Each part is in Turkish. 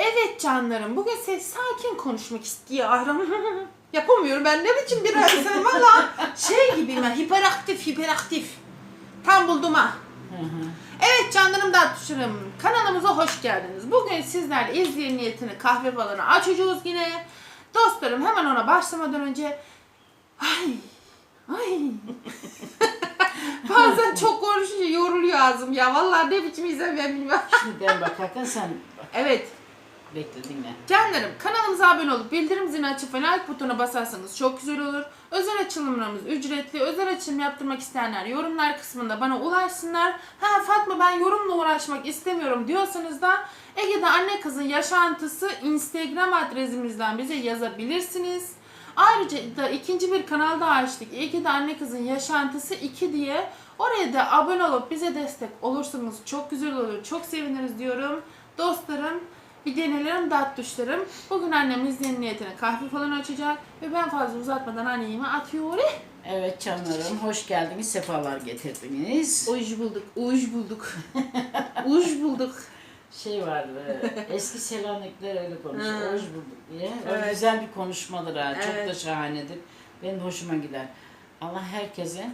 Evet canlarım bugün size sakin konuşmak istiyorum. Yapamıyorum ben ne biçim bir insanım valla şey gibiyim ben hiperaktif hiperaktif. Tam buldum ha. Evet canlarım da tuşlarım kanalımıza hoş geldiniz. Bugün sizlerle izleyen niyetini kahve balonu açacağız yine. Dostlarım hemen ona başlamadan önce ay ay bazen çok konuşunca yoruluyor ağzım ya vallahi ne biçim izlem ben bilmem. Şimdi ben bakarken sen Evet bekle dinle. Canlarım kanalımıza abone olup bildirim zilini açıp ve like butonuna basarsanız çok güzel olur. Özel açılımlarımız ücretli. Özel açılım yaptırmak isteyenler yorumlar kısmında bana ulaşsınlar. Ha Fatma ben yorumla uğraşmak istemiyorum diyorsanız da Ege'de anne kızın yaşantısı Instagram adresimizden bize yazabilirsiniz. Ayrıca da ikinci bir kanal daha açtık. Ege'de anne kızın yaşantısı 2 diye. Oraya da abone olup bize destek olursanız çok güzel olur. Çok seviniriz diyorum. Dostlarım bir denelerim dat tuşlarım. Bugün annem izleyen niyetine kahve falan açacak. Ve ben fazla uzatmadan annemi atıyorum. Evet canlarım hoş geldiniz, sefalar getirdiniz. Uj bulduk, uj bulduk. uj bulduk. Şey vardı, eski Selanikler öyle konuşuyor, hoş bulduk diye. O Evet. güzel bir konuşmadır ha, çok Evet. da şahanedir. Benim hoşuma gider. Allah herkese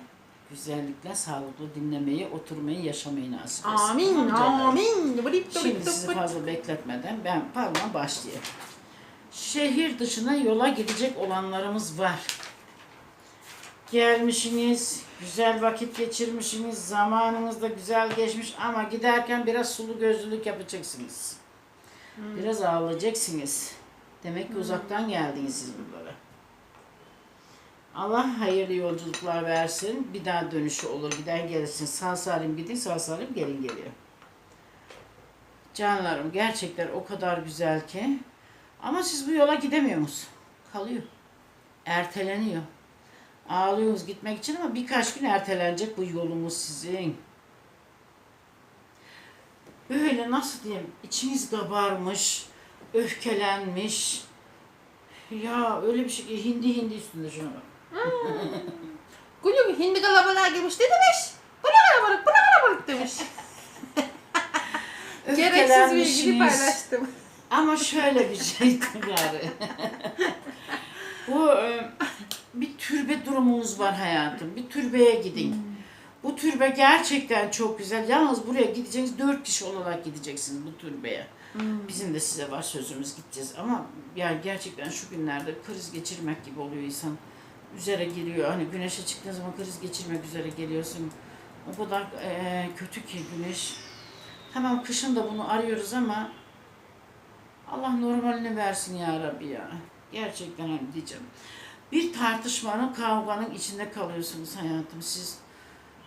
güzellikle, sağlıklı dinlemeyi, oturmayı, yaşamayı nasip etsin. Amin, Tamam canlarım? amin. Şimdi sizi fazla bekletmeden ben parma başlayayım. Şehir dışına yola gidecek olanlarımız var. Gelmişsiniz, güzel vakit geçirmişsiniz, zamanınız da güzel geçmiş ama giderken biraz sulu gözlülük yapacaksınız. Biraz ağlayacaksınız. Demek ki uzaktan geldiniz siz buralara. Allah hayırlı yolculuklar versin. Bir daha dönüşü olur. Gider gelirsin. Sağ salim gidin, sağ salim gelin geliyor. Canlarım gerçekten o kadar güzel ki. Ama siz bu yola gidemiyorsunuz. Kalıyor. Erteleniyor. Ağlıyorsunuz gitmek için ama birkaç gün ertelenecek bu yolumuz sizin. Böyle nasıl diyeyim içiniz kabarmış, öfkelenmiş. Ya öyle bir şey hindi hindi üstünde şuna bak. Gülü hindi kalabalığa girmiş ne demiş? Bu ne kalabalık, bu ne kalabalık demiş. Gereksiz bilgini Öfkelenmişsiniz. paylaştım. Ama şöyle bir şey gari. Bu e, bir türbe durumunuz var hayatım. Bir türbeye gidin. Bu türbe gerçekten çok güzel. Yalnız buraya gideceksiniz. Dört kişi olarak gideceksiniz bu türbeye. Bizim de size var sözümüz gideceğiz. Ama yani gerçekten şu günlerde kriz geçirmek gibi oluyor insan. Üzere geliyor. Hani güneşe çıktığın zaman kriz geçirmek üzere geliyorsun. O kadar e, kötü ki güneş. Tamam kışın da bunu arıyoruz ama Allah normalini versin ya Rabbi ya. Gerçekten hani diyeceğim. Bir tartışmanın, kavganın içinde kalıyorsunuz hayatım. Siz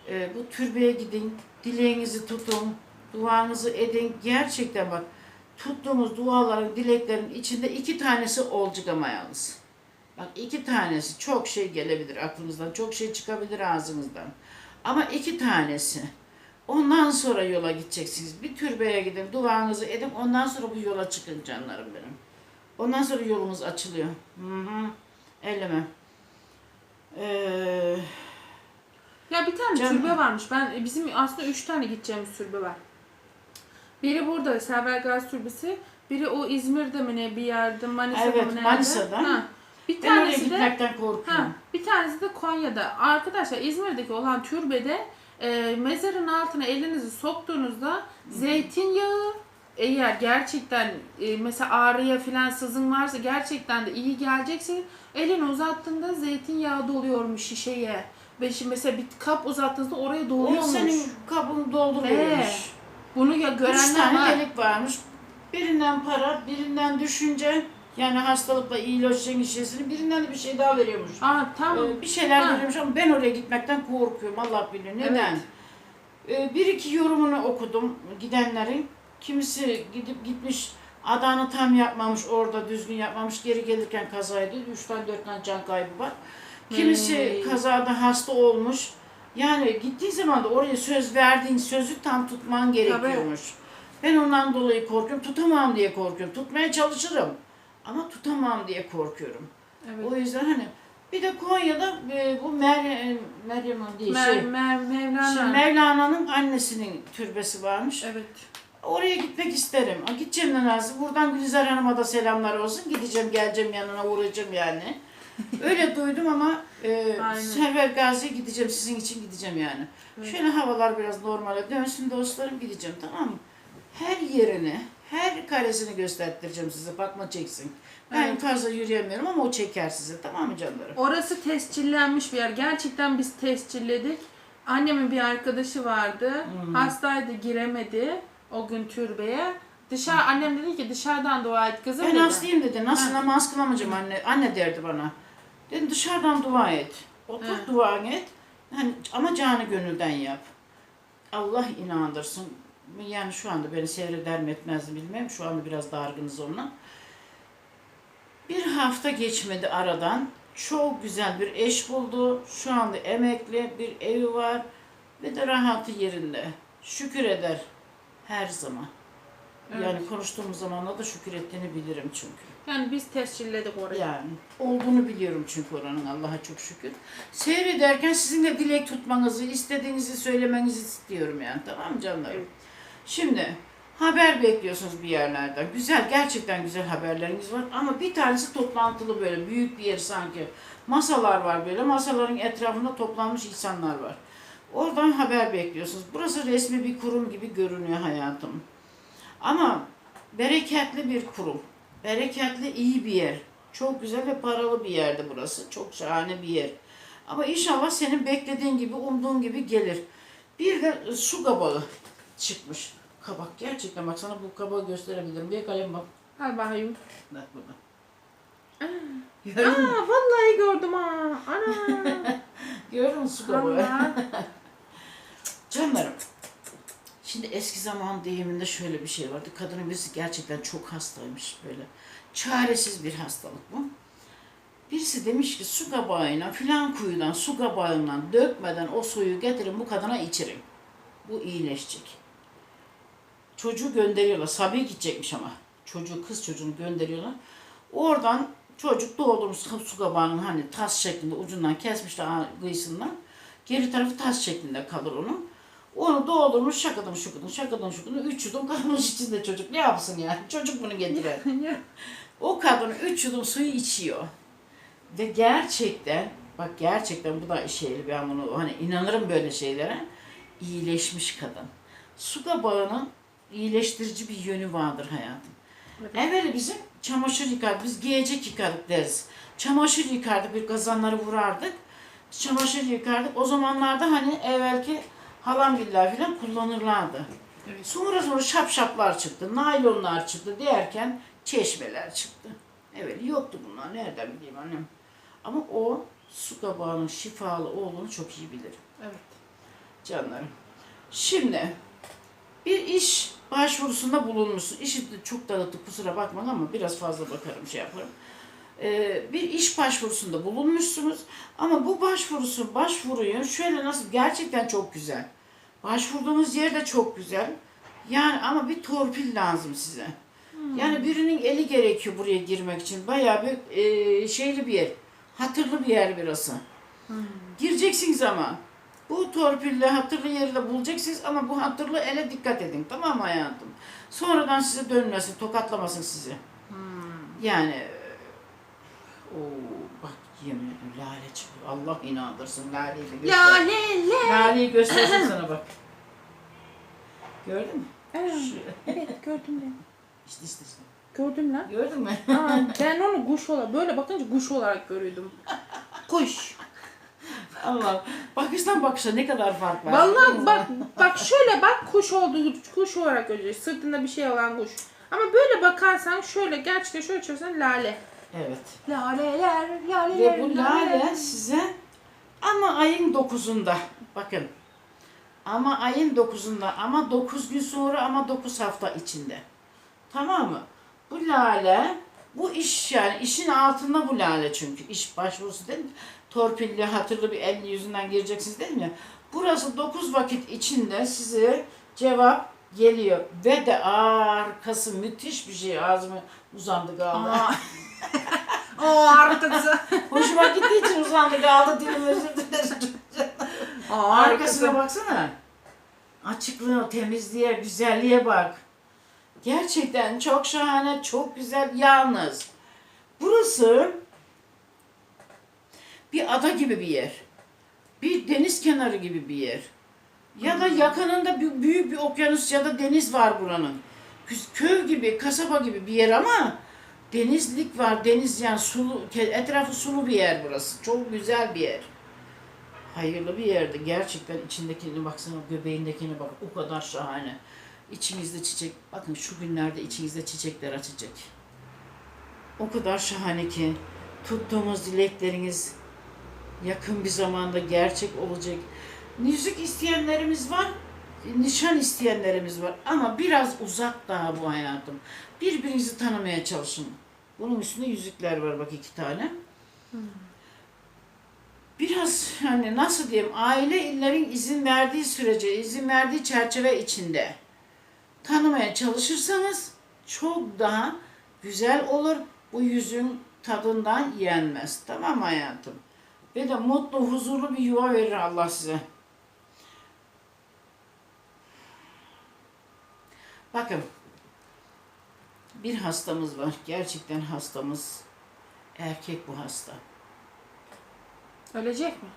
e, bu türbeye gidin, dileğinizi tutun, duanızı edin. Gerçekten bak, tuttuğumuz duaların, dileklerin içinde iki tanesi olacak ama yalnız. Bak iki tanesi, çok şey gelebilir aklınızdan, çok şey çıkabilir ağzınızdan. Ama iki tanesi. Ondan sonra yola gideceksiniz. Bir türbeye gidin, duanızı edin. Ondan sonra bu yola çıkın canlarım benim. Ondan sonra yolunuz açılıyor. Hı hı. Elleme. Ee, Ya bir tane Canım. türbe varmış. Ben bizim aslında üç tane gideceğimiz türbe var. Biri burada Server Gazi Türbesi. Biri o İzmir'de mi ne bir yerde Manisa'da Evet, mı nerede? Manisa'da. Ha. Bir ben oraya tanesi de gitmekten korkuyorum. ha, bir tanesi de Konya'da. Arkadaşlar İzmir'deki olan türbede e, mezarın altına elinizi soktuğunuzda zeytinyağı eğer gerçekten e, mesela ağrıya falan sızın varsa gerçekten de iyi gelecekse elini uzattığında zeytinyağı doluyormuş şişeye. Ve şimdi mesela bir kap uzattığınızda oraya O doluyormuş. senin kabını dolduruyormuş. Bunu ya Üç görenler tane var. delik varmış. Birinden para, birinden düşünce. Yani hastalıkla iyileşeceğin şişesini birinden de bir şey daha veriyormuş. Aa, tam Ee, bir şeyler Ha. veriyormuş ama ben oraya gitmekten korkuyorum Allah bilir. Neden? Ee, bir iki yorumunu okudum gidenlerin. Kimisi gidip gitmiş adağını tam yapmamış orada düzgün yapmamış geri gelirken kazaydı. Üç tane dört tane can kaybı var. Kimisi Hey. kazada hasta olmuş. Yani gittiğin zaman da oraya söz verdiğin sözü tam tutman gerekiyormuş. Ben ondan dolayı korkuyorum. Tutamam diye korkuyorum. Tutmaya çalışırım. Ama tutamam diye korkuyorum. evet. O yüzden hani bir de Konya'da e, bu Meryem, Meryem Hanım değil Mer, şey. Mer, Mevlana. Mevlana'nın annesinin türbesi varmış. evet. Oraya gitmek isterim. Aa, Gideceğim de nasıl? Buradan Gülizar Hanım'a da selamlar olsun. Gideceğim, geleceğim yanına uğrayacağım yani. Öyle duydum ama e, Aynen. Server Gazi'ye gideceğim. Sizin için gideceğim yani. Şöyle havalar biraz normale dönsün dostlarım gideceğim tamam mı? Her yerini, her karesini göstertireceğim size. Bakma çeksin. Ben Evet. fazla yürüyemiyorum ama o çeker size. Tamam mı canlarım? Orası tescillenmiş bir yer. Gerçekten biz tescilledik. Annemin bir arkadaşı vardı. Hastaydı giremedi o gün türbeye. Dışarı annem dedi ki dışarıdan dua et kızım Ben dedi. hastayım dedi. Nasıl Ha. namaz kılamayacağım anne. Anne derdi bana. Dedim dışarıdan dua et. Otur Ha. dua et. Hani, ama canı gönülden yap. Allah inandırsın. Yani şu anda beni seyreder mi etmez mi bilmem. Şu anda biraz dargınız onunla. Bir hafta geçmedi aradan. Çok güzel bir eş buldu. Şu anda emekli bir evi var. Ve de rahatı yerinde. Şükür eder. Her zaman. Evet. Yani konuştuğumuz zamanla da şükür ettiğini bilirim çünkü. Yani biz tescilledik orayı. Yani olduğunu biliyorum çünkü oranın Allah'a çok şükür. Seyrederken sizin de dilek tutmanızı, istediğinizi söylemenizi istiyorum yani tamam mı canlarım? Evet. Şimdi haber bekliyorsunuz bir yerlerden. Güzel, gerçekten güzel haberleriniz var ama bir tanesi toplantılı böyle büyük bir yer sanki. Masalar var böyle, masaların etrafında toplanmış insanlar var. Oradan haber bekliyorsunuz. Burası resmi bir kurum gibi görünüyor hayatım. Ama bereketli bir kurum. Bereketli iyi bir yer. Çok güzel ve paralı bir yerde burası. Çok şahane bir yer. Ama inşallah senin beklediğin gibi, umduğun gibi gelir. Bir de su kabağı çıkmış. Kabak gerçekten bak sana bu kabağı gösterebilirim. Bir kalem bak. Al bakayım. Bak burada. Gördün mü? Aa vallahi gördüm ha. Ana. Gördün mü su kabağı? Canlarım. Şimdi eski zaman deyiminde şöyle bir şey vardı. Kadının birisi gerçekten çok hastaymış böyle. Çaresiz bir hastalık bu. Birisi demiş ki su kabağıyla filan kuyudan su kabağından dökmeden o suyu getirin bu kadına içirin. Bu iyileşecek. Çocuğu gönderiyorlar. Sabiye gidecekmiş ama. Çocuğu kız çocuğunu gönderiyorlar. Oradan çocuk doldurmuş su kabağının hani tas şeklinde ucundan kesmişler kıyısından. Geri tarafı tas şeklinde kalır onun. Onu doldurmuş şakadın şukudun şakadın şukudun üç yudum kalmış içinde çocuk. Ne yapsın yani? Çocuk bunu getiren. o kadın üç yudum suyu içiyor. Ve gerçekten bak gerçekten bu da şeyli ben bunu hani inanırım böyle şeylere. iyileşmiş kadın. Su kabağının iyileştirici bir yönü vardır hayatım. Evet. Evveli bizim çamaşır yıkardık. Biz giyecek yıkadık deriz. Çamaşır yıkardık, bir kazanları vurardık. Çamaşır yıkardık. O zamanlarda hani evvelki halam billah filan kullanırlardı. Evet. Sonra sonra şapşaplar çıktı, naylonlar çıktı derken çeşmeler çıktı. Evet yoktu bunlar. Nereden bileyim annem. Ama o su kabağının şifalı olduğunu çok iyi bilirim Evet. canlarım. Şimdi bir iş başvurusunda bulunmuşsun. İşi çok dağıttık kusura bakmayın ama biraz fazla bakarım şey yaparım. Ee, bir iş başvurusunda bulunmuşsunuz ama bu başvurusu başvuruyu şöyle nasıl gerçekten çok güzel. Başvurduğunuz yer de çok güzel. Yani ama bir torpil lazım size. Yani birinin eli gerekiyor buraya girmek için. Bayağı bir e, şeyli bir yer. Hatırlı bir yer burası. Gireceksiniz ama. Bu torpille hatırlı yeri de bulacaksınız ama bu hatırlı ele dikkat edin tamam mı hayatım? Sonradan size dönmesin, tokatlamasın sizi. Yani o bak yemin lale çıkıyor. Allah inandırsın laleyi de göster. Ya le le. Laleyi göstersin sana bak. Gördün mü? Evet, evet gördüm ben. işte işte işte. Gördüm lan. Gördün mü? Aa, ben onu kuş olarak böyle bakınca kuş olarak görüyordum. Kuş. Allah. Bakıştan bakışa ne kadar fark var. Vallahi bak bak şöyle bak kuş olduğu kuş olarak görüyoruz. Sırtında bir şey olan kuş. Ama böyle bakarsan şöyle gerçekten şöyle çevirsen lale. Evet. Laleler, laleler, Ve bu lale size ama ayın dokuzunda bakın ama ayın dokuzunda ama dokuz gün sonra ama dokuz hafta içinde. Tamam mı? Bu lale bu iş yani işin altında bu lale çünkü iş başvurusu değil mi? Torpilli hatırlı bir elli yüzünden gireceksiniz değil mi? Burası dokuz vakit içinde size cevap geliyor ve de arkası müthiş bir şey ağzıma uzandı. Aa. o arkası. Hoşuma gittiği için uzandı kaldı dilim özür dilerim. Arkasına baksana. Açıklığı, temizliğe, güzelliğe bak. Gerçekten çok şahane, çok güzel. Yalnız burası bir ada gibi bir yer. Bir deniz kenarı gibi bir yer. Ya da yakınında bir, büyük bir okyanus ya da deniz var buranın. Köy gibi, kasaba gibi bir yer ama denizlik var. Deniz yani sulu, etrafı sulu bir yer burası. Çok güzel bir yer. Hayırlı bir yerdi. Gerçekten içindekine baksana, göbeğindekine bak. O kadar şahane. İçimizde çiçek. Bakın şu günlerde içinizde çiçekler açacak. O kadar şahane ki tuttuğumuz dilekleriniz yakın bir zamanda gerçek olacak. Yüzük isteyenlerimiz var, nişan isteyenlerimiz var ama biraz uzak daha bu hayatım. Birbirinizi tanımaya çalışın. Bunun üstünde yüzükler var bak iki tane. Biraz hani nasıl diyeyim aile illerin izin verdiği sürece, izin verdiği çerçeve içinde tanımaya çalışırsanız çok daha güzel olur. Bu yüzün tadından yenmez. Tamam mı hayatım? Ve de mutlu, huzurlu bir yuva verir Allah size. Bakın. Bir hastamız var. Gerçekten hastamız. Erkek bu hasta. Ölecek mi?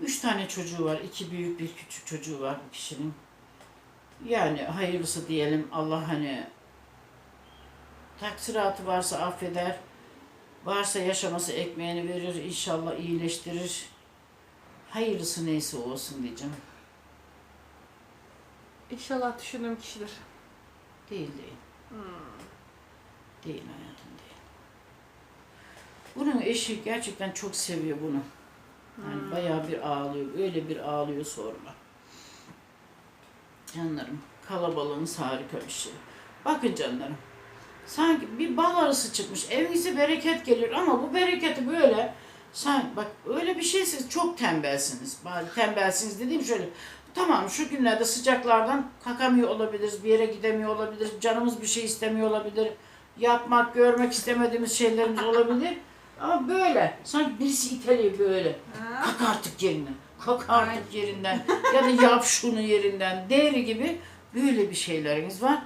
Üç tane çocuğu var. iki büyük bir küçük çocuğu var bu kişinin. Yani hayırlısı diyelim. Allah hani taksiratı varsa affeder. Varsa yaşaması ekmeğini verir. inşallah iyileştirir. Hayırlısı neyse olsun diyeceğim. İnşallah düşündüğüm kişidir. Değil değil. Değil hayatım değil. Bunun eşi gerçekten çok seviyor bunu. Yani bayağı bir ağlıyor. Öyle bir ağlıyor sorma. Canlarım kalabalığınız harika bir şey. Bakın canlarım. Sanki bir bal arısı çıkmış. Evinize bereket gelir ama bu bereketi böyle sanki bak öyle bir şey siz çok tembelsiniz. Tembelsiniz dediğim şöyle. Tamam şu günlerde sıcaklardan kalkamıyor olabiliriz. Bir yere gidemiyor olabiliriz. Canımız bir şey istemiyor olabilir. Yapmak, görmek istemediğimiz şeylerimiz olabilir. Ama böyle. Sanki birisi iteliyor böyle. Kalk artık yerinden. Kalk artık yerinden. ya da yap şunu yerinden. Değeri gibi böyle bir şeyleriniz var.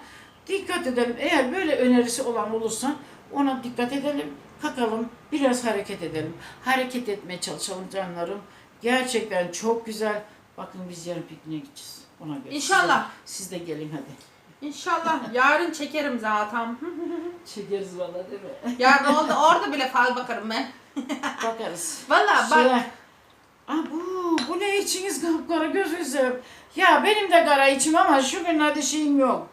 Dikkat edelim. Eğer böyle önerisi olan olursa ona dikkat edelim. Kalkalım. Biraz hareket edelim. Hareket etmeye çalışalım canlarım. Gerçekten çok güzel. Bakın biz yarın pikniğe gideceğiz. Ona göre. İnşallah. Siz de, siz de gelin hadi. İnşallah. Yarın çekerim zaten. Çekeriz valla değil mi? Yarın oldu. Orada bile fal bakarım ben. Bakarız. Valla bak. Şöyle. Aa, bu, bu ne içiniz kapkara gözünüzü. Ya benim de kara içim ama şu günlerde şeyim yok.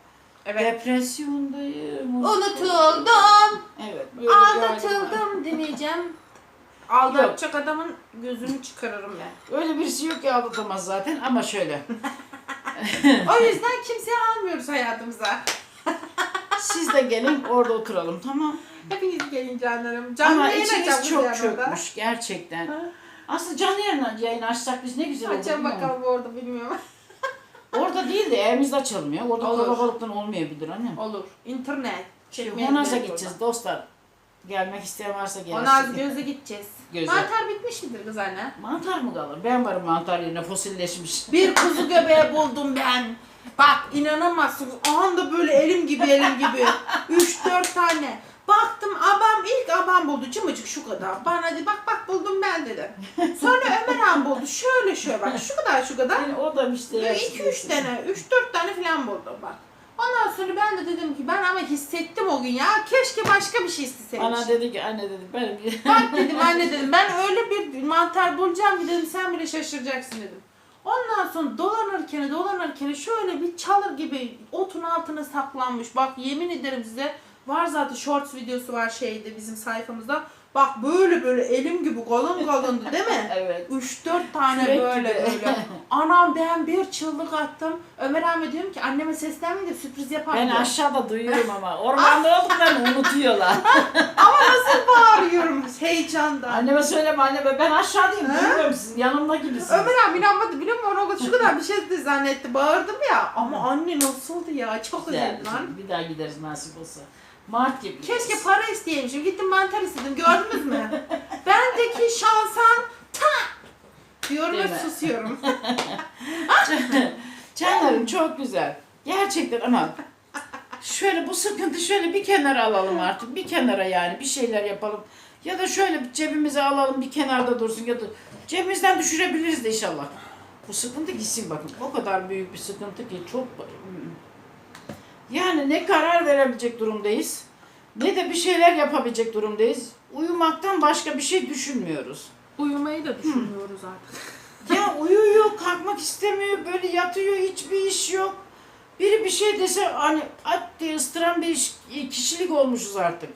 Evet. Depresyondayım. Unutuldum. Evet. Böyle bir halim var. Aldatıldım demeyeceğim. Aldatacak adamın gözünü çıkarırım ben. Öyle birisi yok ki aldatamaz zaten ama şöyle. O yüzden kimseyi almıyoruz hayatımıza. Siz de gelin orada oturalım tamam. Hepiniz gelin canlarım. Canlı ama yayın içiniz açacağım çok çökmüş gerçekten. Ha? Aslında canlı yayın, yayın açsak biz ne güzel olur. Değil mi? bakalım orada bilmiyorum. Orada değil de evimizde açılmıyor. Orada Olur. kalabalıktan olmayabilir anne. Olur. İnternet. Şimdi Honaz'a gideceğiz dostlar. Gelmek isteyen varsa gelsin. Onaz göze gideceğiz. Göze. Mantar bitmiş midir kız anne? Mantar mı kalır? Ben varım mantar yerine fosilleşmiş. Bir kuzu göbeği buldum ben. Bak inanamazsınız. Anda böyle elim gibi elim gibi. 3-4 tane. Baktım abam ilk abam buldu cımıcık şu kadar. Bana dedi bak bak buldum ben dedi. Sonra Ömer han buldu. Şöyle şöyle bak şu kadar şu kadar. Yani o da işte. 2-3 tane 3-4 tane falan buldu bak. Ondan sonra ben de dedim ki ben ama hissettim o gün ya. Keşke başka bir şey isteseymiş. Bana dedi ki anne dedi ben Bak dedim anne dedim ben öyle bir mantar bulacağım ki dedim sen bile şaşıracaksın dedim. Ondan sonra dolanırken dolanırken şöyle bir çalır gibi otun altına saklanmış. Bak yemin ederim size var zaten shorts videosu var şeyde bizim sayfamızda. Bak böyle böyle elim gibi kalın kalındı değil mi? evet. 3-4 tane Kürek böyle gibi. böyle. Anam ben bir çığlık attım. Ömer abi diyorum ki anneme seslenmeyin de sürpriz yapar Ben diyor. aşağıda duyuyorum ama ormanda olduklarını unutuyorlar. Ama nasıl bağırıyorum heyecandan. Anneme söyleme anneme ben aşağıdayım Ha? duyuyorum sizin yanımda gibisiniz. Ömer abi inanmadı biliyor musun? Ona şu kadar bir şey de zannetti. Bağırdım ya. Ama anne nasıldı ya? Çok lan. Bir daha gideriz nasip olsa. Mart gibi. Keşke para isteymişim. Gittim mantar istedim. Gördünüz mü? Bendeki şansan ta diyorum Değil ve mi? susuyorum. Canlarım çok güzel. Gerçekten ama şöyle bu sıkıntı şöyle bir kenara alalım artık. Bir kenara yani bir şeyler yapalım. Ya da şöyle cebimize alalım bir kenarda dursun ya da cebimizden düşürebiliriz de inşallah. Bu sıkıntı gitsin bakın. O kadar büyük bir sıkıntı ki çok yani ne karar verebilecek durumdayız ne de bir şeyler yapabilecek durumdayız. Uyumaktan başka bir şey düşünmüyoruz. Uyumayı da düşünmüyoruz artık. Ya uyuyor, kalkmak istemiyor, böyle yatıyor, hiçbir iş yok. Biri bir şey dese hani at diye ısıtıran bir iş- kişilik olmuşuz artık.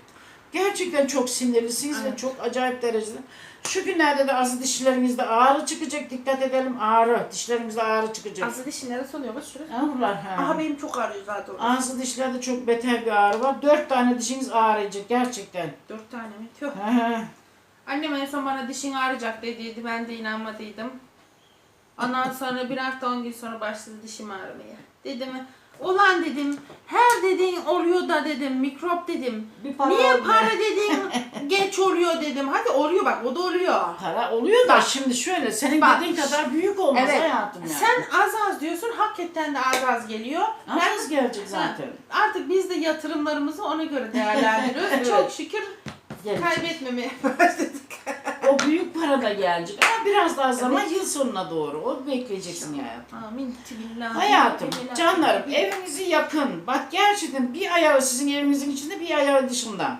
Gerçekten çok sinirlisiniz ve Evet. çok acayip derecede. Şu günlerde de azı dişlerinizde ağrı çıkacak, dikkat edelim ağrı. Dişlerimizde ağrı çıkacak. Aslı dişi neresi oluyor? Bak şurası. Ağrılar ha. Aha benim çok ağrıyor zaten. orası. Ağzı dişlerde çok beter bir ağrı var. Dört tane dişiniz ağrıyacak gerçekten. Dört tane mi? Tüh. Hı hı. Annem en son bana dişin ağrıyacak dediydi. Ben de inanmadıydım. Ondan sonra bir hafta on gün sonra başladı dişim ağrımaya. Dedim ulan dedim her dediğin oluyor da dedim mikrop dedim. Bir para Niye olmuyor. para dediğin geç oluyor dedim. Hadi oluyor bak o da oluyor. Para oluyor da şimdi şöyle senin Bak. dediğin kadar büyük olmaz Evet. hayatım yani. Sen az az diyorsun hakikaten de az az geliyor. Ben- Az gelecek zaten. Artık biz de yatırımlarımızı ona göre değerlendiriyoruz. Evet. Çok şükür Gelecek. kaybetmemeye başladık. O büyük para da gelecek ama biraz daha zaman yıl sonuna doğru. O bekleyeceksin ya hayatım. Amin. Billahi. Hayatım, canlarım evinizi yakın. Bak gerçekten bir ayağı sizin evinizin içinde bir ayağı dışında.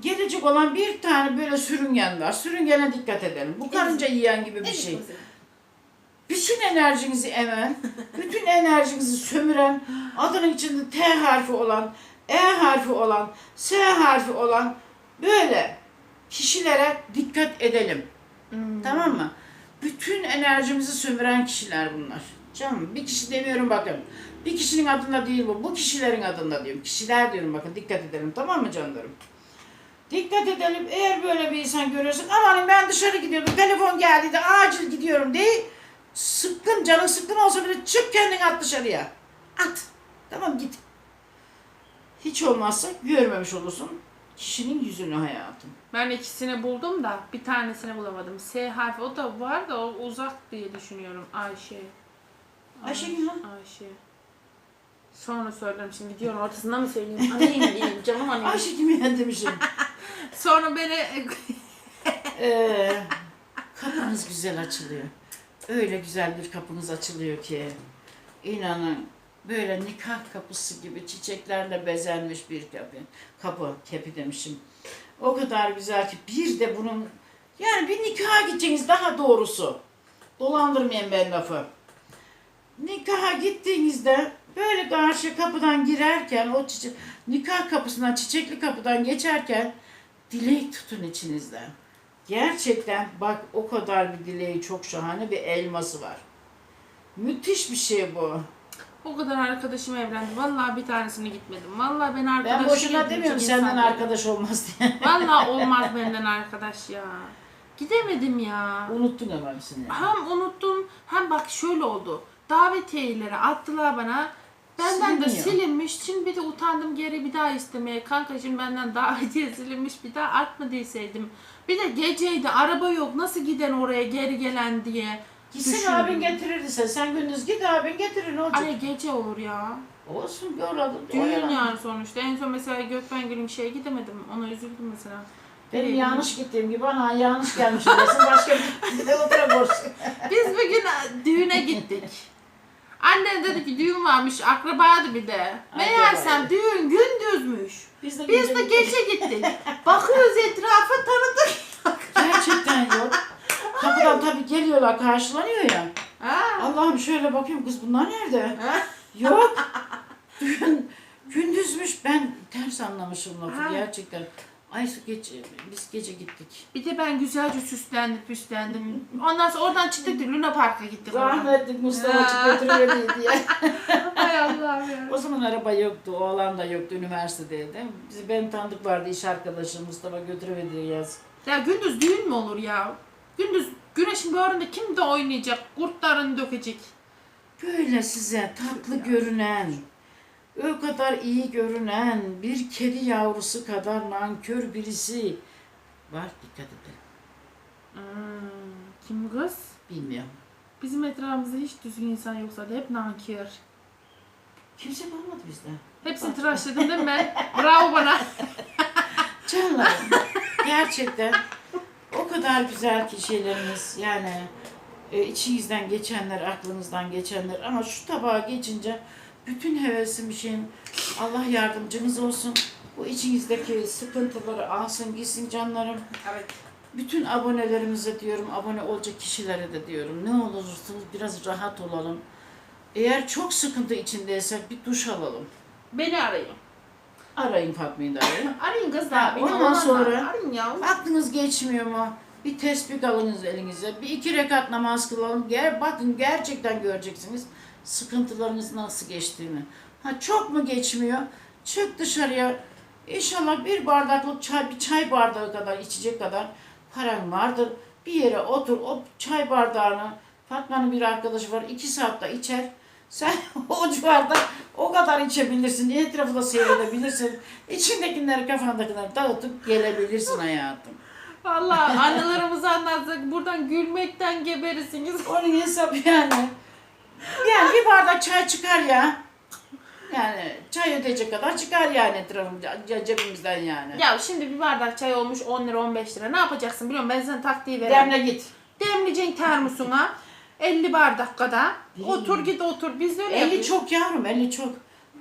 Gelecek olan bir tane böyle sürüngen var. Sürüngene dikkat edelim. Bu karınca yiyen gibi bir şey. Bütün enerjinizi emen, bütün enerjinizi sömüren, adının içinde T harfi olan, E harfi olan, S harfi olan böyle kişilere dikkat edelim. Hmm. Tamam mı? Bütün enerjimizi sömüren kişiler bunlar. Canım bir kişi demiyorum bakın. Bir kişinin adında değil bu. Bu kişilerin adında diyorum. Kişiler diyorum bakın dikkat edelim tamam mı canlarım? Dikkat edelim. Eğer böyle bir insan görüyorsun amanın ben dışarı gidiyordum telefon geldi de acil gidiyorum değil. Sıkkın canın sıkkın olsa bile çık kendini at dışarıya. At. Tamam git. Hiç olmazsa görmemiş olursun kişinin yüzünü hayatım. Ben ikisini buldum da bir tanesini bulamadım. S harfi o da var da o uzak diye düşünüyorum. Ayşe. Ayşe lan? Ayşe. Sonra söylerim şimdi diyorum ortasında mı söyleyeyim? Anayım diyeyim canım anayım. Ayşe kimi demişim. Sonra beni Ee, kapınız güzel açılıyor. Öyle güzel bir kapınız açılıyor ki inanın böyle nikah kapısı gibi çiçeklerle bezenmiş bir kapı. Kapı, kepi demişim. O kadar güzel ki bir de bunun yani bir nikaha gideceğiniz daha doğrusu. Dolandırmayın ben lafı. Nikaha gittiğinizde böyle karşı kapıdan girerken o çiçek, nikah kapısından çiçekli kapıdan geçerken dilek tutun içinizden. Gerçekten bak o kadar bir dileği çok şahane bir elması var. Müthiş bir şey bu. O kadar arkadaşım evlendi. Vallahi bir tanesini gitmedim. Vallahi ben arkadaş Ben boşuna demiyorum senden arkadaş olmaz diye. Vallahi olmaz benden arkadaş ya. Gidemedim ya. Unuttun ama hepsini. Hem unuttum hem bak şöyle oldu. Davetiyeleri attılar bana. Benden de Siliniyor. silinmiş. Şimdi bir de utandım geri bir daha istemeye. Kanka şimdi benden davetiye silinmiş bir daha atma deseydim. Bir de geceydi araba yok nasıl giden oraya geri gelen diye. Gitsin düşündüm. abin getirirdi sen. Sen gündüz git abin getirir ne olacak? Hani gece olur ya. Olsun gör adı. Düğün yani sonuçta. En son mesela Gökben Gül'ün şeye gidemedim. Ona üzüldüm mesela. Benim yanlış gittiğim gibi ana yanlış gelmiş desin. Başka bir de oturamıyorsun. Biz bir gün düğüne gittik. Annem dedi ki düğün varmış, akrabaydı bir de. Meğersem düğün gündüzmüş. Biz de, Biz de gece gittik. Bakıyoruz etrafa tanıdık. Gerçekten yok. Kapıdan tabii geliyorlar karşılanıyor ya. Ha. Allah'ım şöyle bakıyorum kız bunlar nerede? Ha. Yok. Gün, gündüzmüş ben ters anlamışım lafı Ha. gerçekten. Ay gece, biz gece gittik. Bir de ben güzelce süslendim püslendim. Ondan sonra oradan çıktık da Luna Park'a gittik. oradan. Rahmetli Mustafa Ha. götürüyor diye. Hay Allah'ım ya. o zaman araba yoktu, oğlan da yoktu, üniversitedeydi. Bizi benim tanıdık vardı, iş arkadaşım Mustafa götürüyor diye yaz. Ya gündüz düğün mü olur ya? Gündüz güneşin böğründe kim de oynayacak? Kurtlarını dökecek. Böyle size tatlı görünen, o kadar iyi görünen, bir kedi yavrusu kadar nankör birisi var. Dikkat edin. Hmm, kim kız? Bilmiyorum. Bizim etrafımızda hiç düzgün insan yoksa hep nankör. Kimse kalmadı bizde. Hepsini tıraşladım değil mi ben? Bravo bana. Canlarım gerçekten o kadar güzel ki şeyleriniz yani e, içinizden geçenler, aklınızdan geçenler ama şu tabağa geçince bütün hevesim şeyin Allah yardımcınız olsun. Bu içinizdeki sıkıntıları alsın gitsin canlarım. Evet. Bütün abonelerimize diyorum, abone olacak kişilere de diyorum. Ne olursunuz biraz rahat olalım. Eğer çok sıkıntı içindeysek bir duş alalım. Beni arayın. Arayın Fatma'yı da arayın. Arayın kızlar. beni ondan sonra- Arayın ya. Aklınız geçmiyor mu? Bir tespih alınız elinize. Bir iki rekat namaz kılalım. Ger bakın gerçekten göreceksiniz sıkıntılarınız nasıl geçtiğini. Ha çok mu geçmiyor? Çık dışarıya. İnşallah bir bardaklık çay, bir çay bardağı kadar içecek kadar paran vardır. Bir yere otur, o çay bardağını Fatma'nın bir arkadaşı var, iki saatte içer. Sen o civarda o kadar içebilirsin, etrafı da seyredebilirsin. İçindekileri, kafandakileri dağıtıp gelebilirsin hayatım. Vallahi anılarımızı anlatsak buradan gülmekten geberirsiniz. Onun hesabı yani. Yani bir bardak çay çıkar ya. Yani çay ödeyecek kadar çıkar yani etrafımızda, cebimizden yani. Ya şimdi bir bardak çay olmuş 10 lira 15 lira. Ne yapacaksın biliyorum ben sana taktiği vereyim. Demle git. Demleyeceksin termosuna 50 bardak kadar. Değil Otur git otur. Biz öyle 50 yapıyoruz. çok yavrum, 50 çok.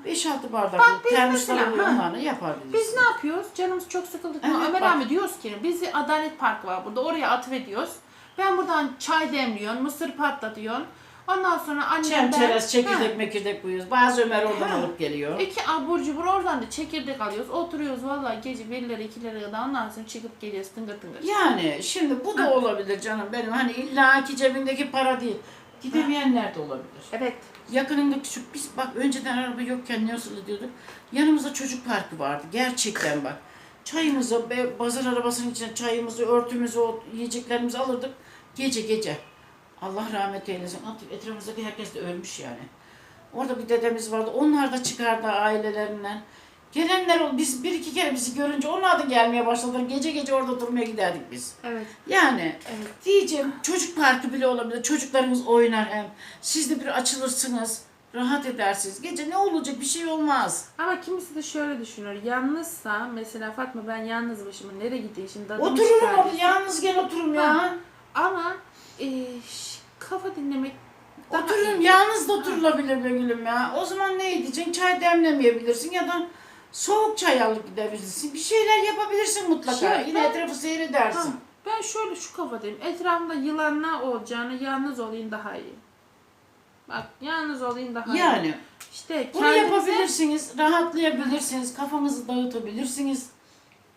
5-6 bardak Bak biz mesela, ha. Biz ne yapıyoruz? Canımız çok sıkıldık mı? Evet, Ömer bak. abi diyoruz ki bizi Adalet Parkı var burada. Oraya atıveriyoruz. Ben buradan çay demliyorsun, mısır patlatıyorsun. Ondan sonra annem Çem ben... çerez, çekirdek mekirdek koyuyoruz. Bazı Ömer oradan Ha. alıp geliyor. İki abur cubur oradan da çekirdek alıyoruz. Oturuyoruz vallahi gece 1'lere 2'lere kadar ondan sonra çıkıp geliyoruz tıngır tıngır. Yani şimdi bu da olabilir canım benim. Hani illa ki cebindeki para değil. Gidemeyenler de olabilir. Evet. Yakınında küçük biz bak önceden araba yokken nasıl ediyorduk? Yanımızda çocuk parkı vardı. Gerçekten bak. Çayımızı, be- bazar arabasının içine çayımızı, örtümüzü, o yiyeceklerimizi alırdık. Gece gece. Allah rahmet eylesin. Etrafımızdaki herkes de ölmüş yani. Orada bir dedemiz vardı. Onlar da çıkardı ailelerinden. Gelenler. Biz bir iki kere bizi görünce onlar da gelmeye başladılar. Gece gece orada durmaya giderdik biz. Evet. Yani Evet. Diyeceğim çocuk parkı bile olabilir. Çocuklarımız oynar hem. Siz de bir açılırsınız. Rahat edersiniz. Gece ne olacak bir şey olmaz. Ama kimisi de şöyle düşünür. Yalnızsa mesela Fatma ben yalnız başıma nereye gideyim şimdi Otururum orada yalnız gel oturum ya. Ha. Ama e, kafa dinlemek daha iyi. yalnız da oturulabilir be gülüm ya. O zaman ne edeceksin? Çay demlemeyebilirsin ya da soğuk çay alıp gidebilirsin. Bir şeyler yapabilirsin mutlaka. Şey, Yine ben- etrafı seyredersin. Ha, ben şöyle şu kafadayım. Etrafımda yılanlar olacağını yalnız olayım daha iyi. Bak yalnız olayım daha iyi. Yani İşte bunu kendinize, yapabilirsiniz. Rahatlayabilirsiniz. Kafanızı dağıtabilirsiniz.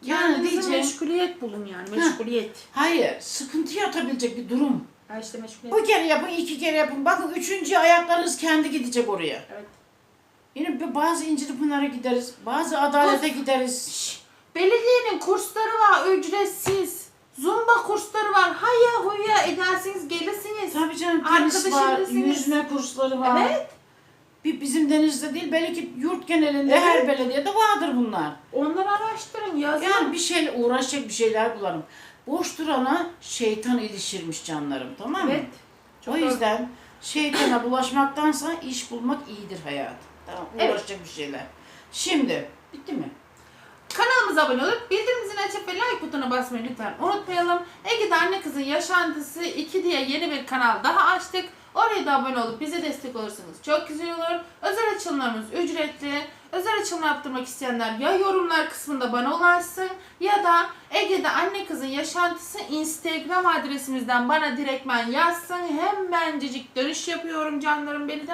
Yani kendinize diyeceğim. meşguliyet bulun yani. Meşguliyet. Hayır, sıkıntı atabilecek bir durum. Ha işte meşguliyet. Bu kere yapın, iki kere yapın. Bakın üçüncü ayaklarınız kendi gidecek oraya. Evet. Yine bazı İncili Pınar'a gideriz, bazı Adalet'e gideriz. Şş, belediyenin kursları var ücretsiz. Zumba kursları var. Haya huya edersiniz gelirsiniz. Tabii canım tenis var, yüzme kursları var. Evet. Bir bizim denizde değil, belki yurt genelinde Evet. her belediyede vardır bunlar. Onları araştırın yazın. Yani bir şeyle uğraşacak bir şeyler bulalım. Boş durana şeytan ilişirmiş canlarım tamam mı? Evet. Çok o yüzden şeytana bulaşmaktansa iş bulmak iyidir hayat. Tamam Evet. uğraşacak bir şeyler. Şimdi bitti mi? Kanalımıza abone olup bildirim zilini açıp ve like butonuna basmayı lütfen unutmayalım. Ege'de Anne Kızın Yaşantısı 2 diye yeni bir kanal daha açtık. Oraya da abone olup bize destek olursanız çok güzel olur. Özel açılımlarımız ücretli. Özel açılım yaptırmak isteyenler ya yorumlar kısmında bana ulaşsın ya da Ege'de Anne Kızın Yaşantısı Instagram adresimizden bana direktmen yazsın. Hemencecik dönüş yapıyorum canlarım benim.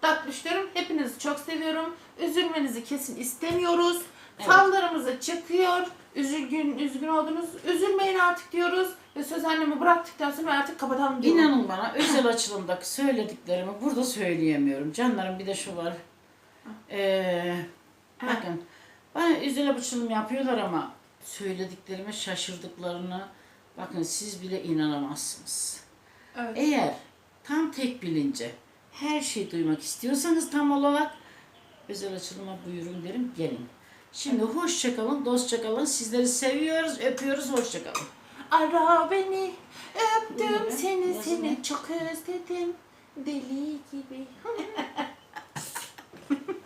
Tatlışlarım hepinizi çok seviyorum. Üzülmenizi kesin istemiyoruz. Evet. Fallarımıza çıkıyor. Üzülgün, üzgün oldunuz. Üzülmeyin artık diyoruz. Ve söz annemi bıraktıktan sonra artık kapatalım diyorum. İnanın bana özel açılımdaki söylediklerimi burada söyleyemiyorum. Canlarım bir de şu var. Ee, bakın bana özel açılım yapıyorlar ama söylediklerime şaşırdıklarını bakın siz bile inanamazsınız. Evet. Eğer tam tek bilince her şeyi duymak istiyorsanız tam olarak özel açılıma buyurun derim gelin. Şimdi hoşça kalın, dostça kalın. Sizleri seviyoruz, öpüyoruz. Hoşça kalın. Ara beni, öptüm Buyurun. seni, Yazın seni ne? çok özledim. Deli gibi.